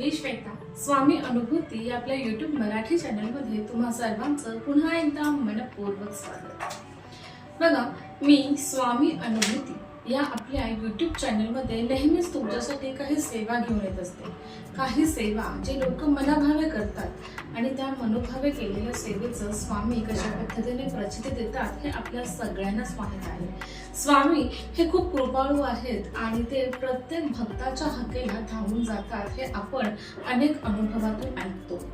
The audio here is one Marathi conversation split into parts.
मी श्वेता स्वामी अनुभूती आपल्या युट्यूब मराठी चॅनलमध्ये तुम्हा सर्वांचं पुन्हा एकदा मनपूर्वक स्वागत. बघा मी स्वामी अनुभूती. या आपल्या यूट्यूब चॅनलमध्ये नेहमीच तुमच्यासाठी काही सेवा घेऊन येत असते. काही सेवा जे लोक मनाभावे करतात आणि त्या मनोभावे केलेल्या सेवेचं स्वामी कशा पद्धतीने प्रचिती देतात हे आपल्या सगळ्यांनाच माहीत आहे. स्वामी हे खूप कृपाळू आहेत आणि ते प्रत्येक भक्ताच्या हकेला धावून जातात हे आपण अनेक अनुभवातून ऐकतो.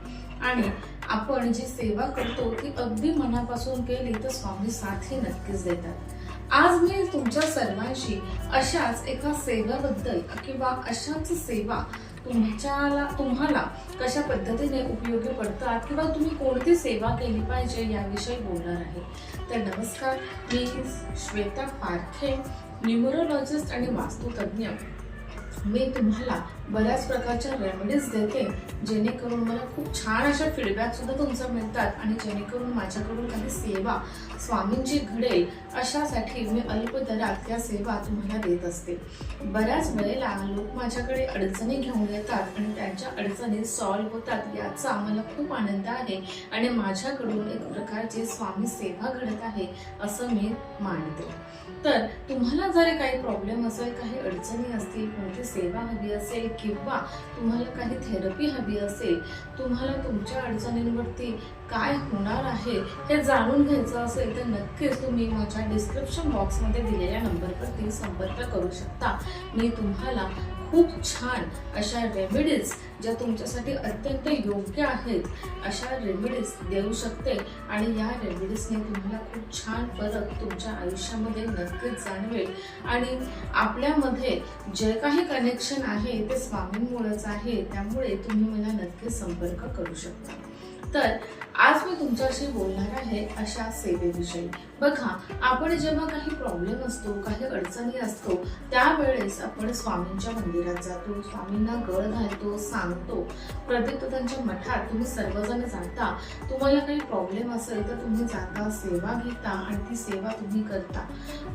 आणि आपण जी सेवा करतो ती अगदी मनापासून केली तर स्वामी साथ हे नक्कीच देतात. आज मी तुमच्या सर्वांशी अशाच एका सेवेबद्दल किंवा अशाच सेवा तुमच्याला तुम्हाला कशा पद्धतीने उपयोगी पडतात किंवा तुम्ही कोणती सेवा केली पाहिजे याविषयी बोलणार आहे. तर नमस्कार मी श्वेता पारखे न्युमरोलॉजिस्ट आणि वास्तुतज्ञ. मी तुम्हाला बऱ्याच प्रकारच्या रेमेडीज देते जेणेकरून मला खूप छान अशा फीडबॅक सुद्धा तुमचा मिळतात आणि जेणेकरून माझ्याकडून काही सेवा स्वामींची घडेल अशासाठी मी अल्प दरात या सेवा तुम्हाला देत असते. बऱ्याच वेळेला लोक माझ्याकडे अडचणी घेऊन येतात आणि त्यांच्या अडचणी सॉल्व्ह होतात याचा मला खूप आनंद आहे आणि माझ्याकडून एक प्रकारची स्वामी सेवा घडत आहे असं मी मानते. तर तुम्हाला जरी काही प्रॉब्लेम असेल काही अडचणी असतील कोणती सेवा हवी असेल किंवा तुम्हाला काही थेरपी हवी असेल तुम्हाला तुमच्या अडचणींवरती काय होणार आहे हे जाणून घ्यायचं असेल तर नक्कीच तुम्ही माझ्या डिस्क्रिप्शन बॉक्समध्ये दिलेल्या नंबरवरती संपर्क करू शकता. मी तुम्हाला खूप छान अशा रेमेडीज ज्या तुमच्यासाठी अत्यंत योग्य आहेत अशा रेमेडीज देऊ शकते. आणि या रेमेडीजने तुम्हाला खूप छान फरक तुमच्या आयुष्यामध्ये नक्कीच जाणवेल. आणि आपल्यामध्ये जे काही कनेक्शन आहे ते स्वामींमुळेच आहे. त्यामुळे तुम्ही मला नक्कीच संपर्क करू शकता. तर आज मी तुमच्याशी बोलणार आहे अशा सेवेविषयी. बघा आपण जेव्हा काही प्रॉब्लेम असतो काही अडचणी असतो त्यावेळेस आपण स्वामींच्या मंदिरात जातो स्वामींना गळ घालतो सांगतो. प्रदीप्तांच्या मठात तुम्ही सर्वजण जाता. तुम्हाला काही प्रॉब्लेम असेल तर तुम्ही जाता सेवा घेता आणि ती सेवा तुम्ही करता.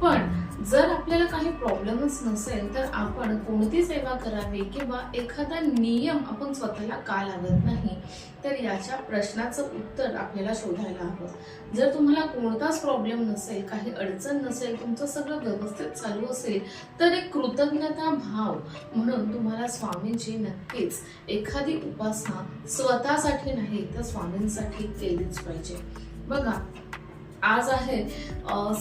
पण जर आपल्याला काही प्रॉब्लेमच नसेल तर आपण कोणती सेवा करावी किंवा एखादा नियम आपण स्वतःला का लागत नाही? तर याच्या प्रश्नाचं उत्तर आपल्याला शोधायला हवं. जर तुम्हाला कोणताच प्रॉब्लेम नसेल काही अडचण नसेल तुमचं सगळं व्यवस्थित चालू असेल तर एक कृतज्ञता भाव म्हणून तुम्हाला स्वामींची नक्कीच एखादी उपासना स्वतःसाठी नाही तर स्वामींसाठी केलीच पाहिजे. बघा आज आहे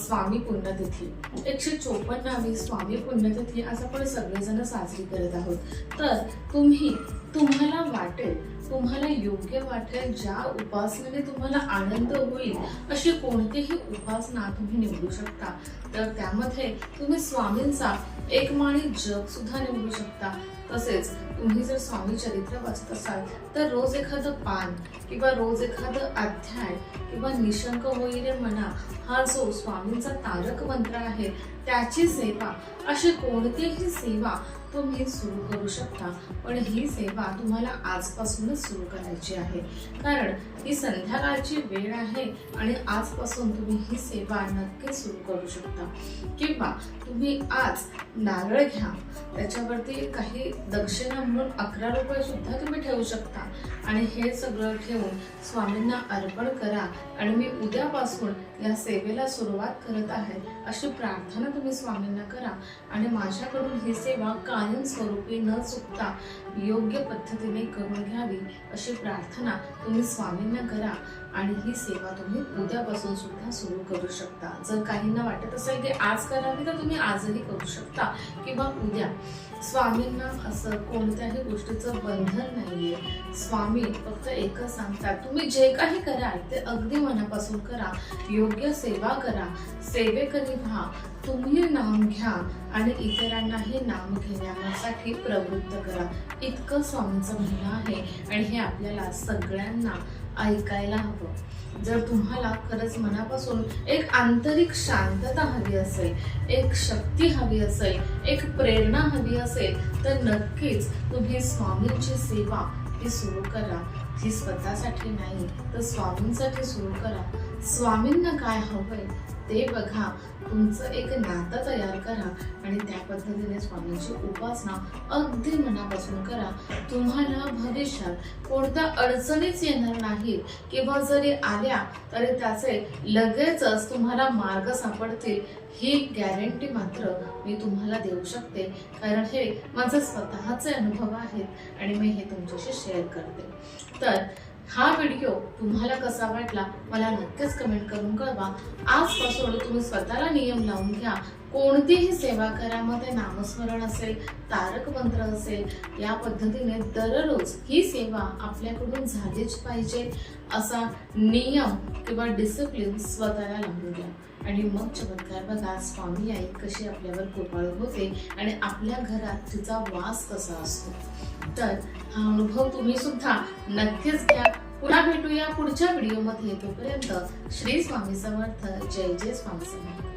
स्वामी पुण्यतिथी. एकशे चोपन्नावी स्वामी पुण्यतिथी आज आपण सगळेजण साजरी करत आहोत. तर तुम्ही तुम्हाला वाटेल तुम्हाला योग्य वाटेल ज्या उपासनेने तुम्हाला आनंद होईल अशी कोणतीही उपासना तुम्ही निवडू शकता. तर त्यामध्ये तुम्ही स्वामींचा एक माळी जग सुद्धा निवडू शकता. तसेच तुम्ही जर स्वामी चरित्र वाचत असाल तर रोज एखादं पान किंवा रोज एखादं अध्याय किंवा निशंक होईल म्हणा हा जो स्वामींचा तारक मंत्र आहे त्याची सेवा अशी कोणतीही सेवा तुम्ही सुरू करू शकता. पण ही सेवा तुम्हाला आजपासूनच सुरू करायची आहे. कारण ही संध्याकाळची वेळ आहे आणि आजपासून तुम्ही ही सेवा नक्की सुरू करू शकता. किंवा तुम्ही आज नारळ घ्या. त्याच्यावरती काही दक्षिणा म्हणून अकरा रुपये सुद्धा तुम्ही ठेवू शकता. आणि हे सगळं ठेवून स्वामींना अर्पण करा. आणि मी उद्यापासून या सेवेला सुरुवात करत आहे. अशी प्रार्थना तुम्ही स्वामींना करा. आणि माझ्याकडून ही सेवा कायमस्वरूपी न चुकता योग्य पद्धतीने करून घ्यावी अशी प्रार्थना तुम्ही स्वामींना करा. आणि ही सेवा तुम्ही उद्यापासून सुद्धा सुरू करू शकता. जर काहींना वाटत असेल की आज करावी तर तुम्ही आजही करू शकता किंवा उद्या. स्वामींना असं कोणत्याही गोष्टीचं बंधन नाहीये. स्वामी फक्त एकच सांगतात तुम्ही जे काही कराल ते अगदी मनापासून करा. योग्य सेवा करा. सेवेकरी व्हा. तुम्ही नाम घ्या आणि इतरांनाही नाम घेण्यासाठी प्रवृत्त करा. इतकं स्वामींचं म्हणणं आहे आणि हे आपल्याला सगळ्यांना ऐकायला हवं. जर तुम्हाला खरंच मनापासून एक आंतरिक शांतता हवी असेल एक शक्ती हवी असेल एक प्रेरणा हवी असेल तर नक्कीच तुम्ही स्वामींची सेवा ही सुरू करा. ही स्वतःसाठी नाही तर स्वामींसाठी सुरू करा. स्वामींना काय हवंय ते बघा. तुमचं एक नातं तयार करा आणि त्या पद्धतीने स्वामींची उपासना अगदी मनापासून करा. तुम्हाला भविष्यात कोणत्या अडचणीच येणार नाहीत. किंवा जरी आल्या तरी त्याचे लगेचच तुम्हाला मार्ग सापडतील. ही गॅरंटी मात्र मी तुम्हाला देऊ शकते. कारण हे माझे स्वतःचे अनुभव आहेत आणि मी हे तुमच्याशी शेअर करते. तर हा व्हिडिओ तुम्हाला कसा वाटला मला नक्कीच कमेंट करून कळवा. आजपासून तुम्ही स्वतःला नियम लावून घ्या. कोणतीही सेवा करा मग ते नामस्मरण असेल तारक मंत्र असेल या पद्धतीने दररोज ही सेवा आपल्याकडून झालीच पाहिजे असा नियम किंवा डिसिप्लिन स्वतःला लावून द्या. आणि मग चमत्कार बघा स्वामी आई कशी आपल्यावर कृपाळू होते आणि आपल्या घरात तिचा वास कसा असतो. तर हा अनुभव तुम्ही सुद्धा नक्कीच घ्या. पुन्हा भेटूया पुढच्या व्हिडिओमध्ये तोपर्यंत श्री स्वामी समर्थ. जय जय स्वामी समर्थ.